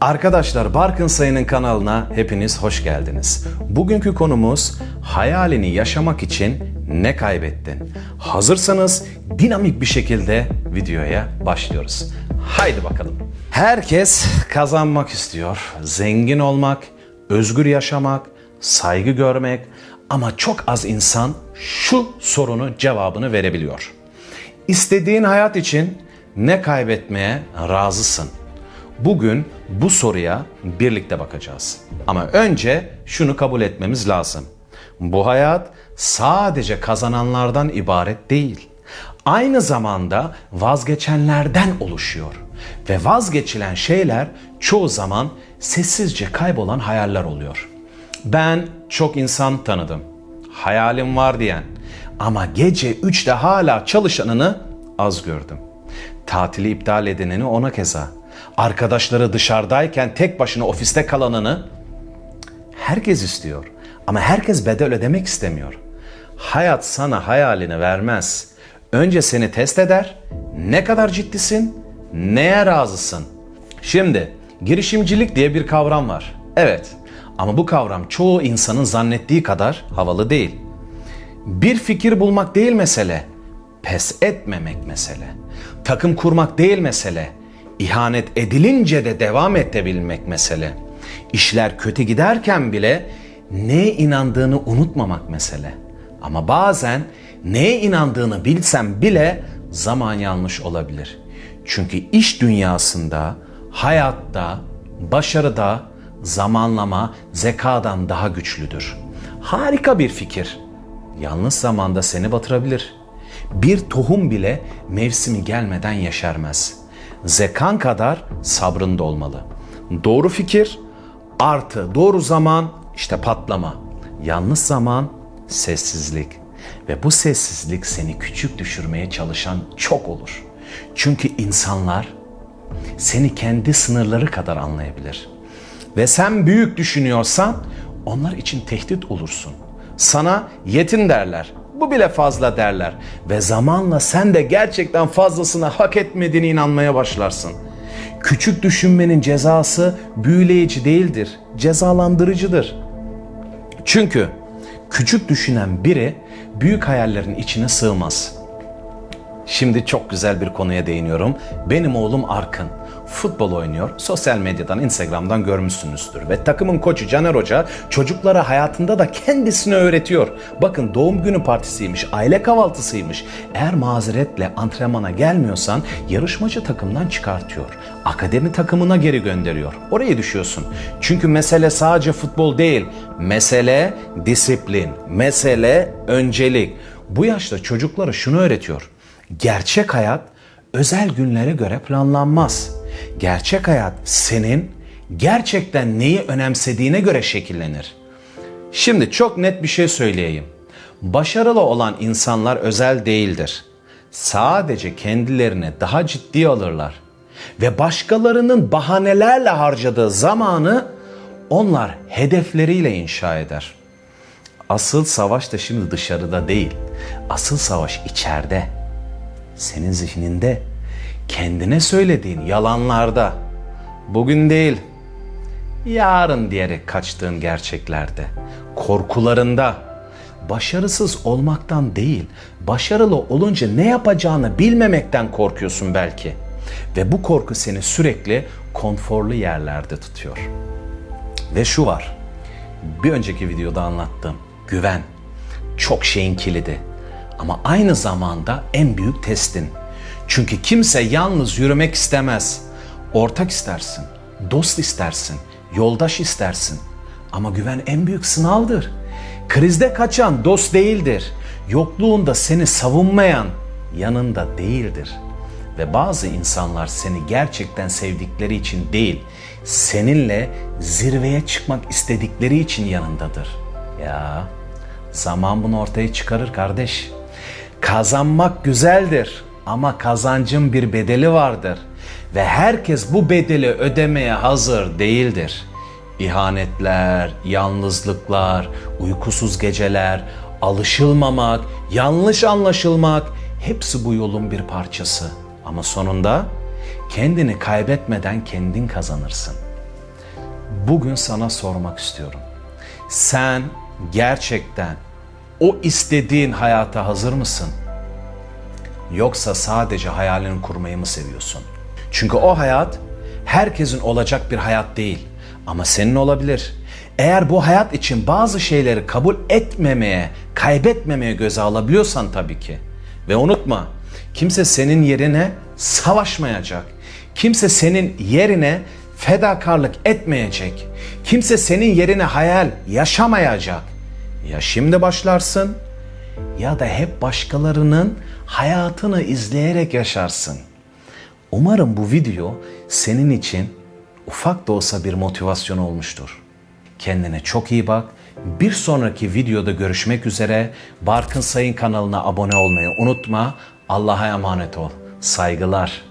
Arkadaşlar Barkın Sayın'ın kanalına hepiniz hoş geldiniz. Bugünkü konumuz hayalini yaşamak için ne kaybettin? Hazırsanız dinamik bir şekilde videoya başlıyoruz. Haydi bakalım. Herkes kazanmak istiyor. Zengin olmak, özgür yaşamak, saygı görmek ama çok az insan şu sorunun cevabını verebiliyor. İstediğin hayat için ne kaybetmeye razısın? Bugün bu soruya birlikte bakacağız. Ama önce şunu kabul etmemiz lazım. Bu hayat sadece kazananlardan ibaret değil. Aynı zamanda vazgeçenlerden oluşuyor. Ve vazgeçilen şeyler çoğu zaman sessizce kaybolan hayaller oluyor. Ben çok insan tanıdım. Hayalim var diyen ama gece 3'te hala çalışanını az gördüm. Tatili iptal edenini ona keza. Arkadaşları dışarıdayken tek başına ofiste kalanını herkes istiyor. Ama herkes bedel ödemek istemiyor. Hayat sana hayalini vermez. Önce seni test eder. Ne kadar ciddisin? Neye razısın? Şimdi girişimcilik diye bir kavram var. Evet. Ama bu kavram çoğu insanın zannettiği kadar havalı değil. Bir fikir bulmak değil mesele. Pes etmemek mesele. Takım kurmak değil mesele. İhanet edilince de devam edebilmek mesele. İşler kötü giderken bile neye inandığını unutmamak mesele. Ama bazen neye inandığını bilsem bile zaman yanlış olabilir. Çünkü iş dünyasında, hayatta, başarıda zamanlama zekadan daha güçlüdür. Harika bir fikir. Yalnız zamanda seni batırabilir. Bir tohum bile mevsimi gelmeden yeşermez. Zekan kadar sabrın da olmalı. Doğru fikir artı doğru zaman işte patlama. Yanlış zaman sessizlik. Ve bu sessizlik seni küçük düşürmeye çalışan çok olur. Çünkü insanlar seni kendi sınırları kadar anlayabilir. Ve sen büyük düşünüyorsan onlar için tehdit olursun. Sana yetin derler. Bu bile fazla derler. Ve zamanla sen de gerçekten fazlasını hak etmediğine inanmaya başlarsın. Küçük düşünmenin cezası büyüleyici değildir, cezalandırıcıdır. Çünkü küçük düşünen biri büyük hayallerin içine sığmaz. Şimdi çok güzel bir konuya değiniyorum. Benim oğlum Arkın. Futbol oynuyor. Sosyal medyadan, Instagram'dan görmüşsünüzdür. Ve takımın koçu Caner Hoca çocuklara hayatında da kendisine öğretiyor. Bakın doğum günü partisiymiş, aile kahvaltısıymış. Eğer mazeretle antrenmana gelmiyorsan yarışmacı takımdan çıkartıyor. Akademi takımına geri gönderiyor. Oraya düşüyorsun. Çünkü mesele sadece futbol değil. Mesele disiplin. Mesele öncelik. Bu yaşta çocuklara şunu öğretiyor. Gerçek hayat özel günlere göre planlanmaz. Gerçek hayat senin gerçekten neyi önemsediğine göre şekillenir. Şimdi çok net bir şey söyleyeyim. Başarılı olan insanlar özel değildir. Sadece kendilerini daha ciddi alırlar ve başkalarının bahanelerle harcadığı zamanı onlar hedefleriyle inşa eder. Asıl savaş da şimdi dışarıda değil. Asıl savaş içeride senin zihninde, kendine söylediğin yalanlarda, bugün değil, yarın diyerek kaçtığın gerçeklerde, korkularında, başarısız olmaktan değil, başarılı olunca ne yapacağını bilmemekten korkuyorsun belki. Ve bu korku seni sürekli konforlu yerlerde tutuyor. Ve şu var, bir önceki videoda anlattım, güven çok şeyin kilidi. Ama aynı zamanda en büyük testin. Çünkü kimse yalnız yürümek istemez. Ortak istersin, dost istersin, yoldaş istersin. Ama güven en büyük sınavdır. Krizde kaçan dost değildir. Yokluğunda seni savunmayan yanında değildir. Ve bazı insanlar seni gerçekten sevdikleri için değil, seninle zirveye çıkmak istedikleri için yanındadır. Ya zaman bunu ortaya çıkarır kardeş. Kazanmak güzeldir ama kazancın bir bedeli vardır ve herkes bu bedeli ödemeye hazır değildir. İhanetler, yalnızlıklar, uykusuz geceler, alışılmamak, yanlış anlaşılmak hepsi bu yolun bir parçası. Ama sonunda kendini kaybetmeden kendin kazanırsın. bugün sana sormak istiyorum. Sen gerçekten o istediğin hayata hazır mısın? Yoksa sadece hayalini kurmayı mı seviyorsun? Çünkü o hayat herkesin olacak bir hayat değil ama senin olabilir. Eğer bu hayat için bazı şeyleri kabul etmemeye, kaybetmemeye göze alabiliyorsan tabii ki. Ve unutma, kimse senin yerine savaşmayacak. Kimse senin yerine fedakarlık etmeyecek. Kimse senin yerine hayal yaşamayacak. Ya şimdi başlarsın ya da hep başkalarının hayatını izleyerek yaşarsın. Umarım bu video senin için ufak da olsa bir motivasyon olmuştur. Kendine çok iyi bak. Bir sonraki videoda görüşmek üzere. Barkın Sayın kanalına abone olmayı unutma. Allah'a emanet ol. Saygılar.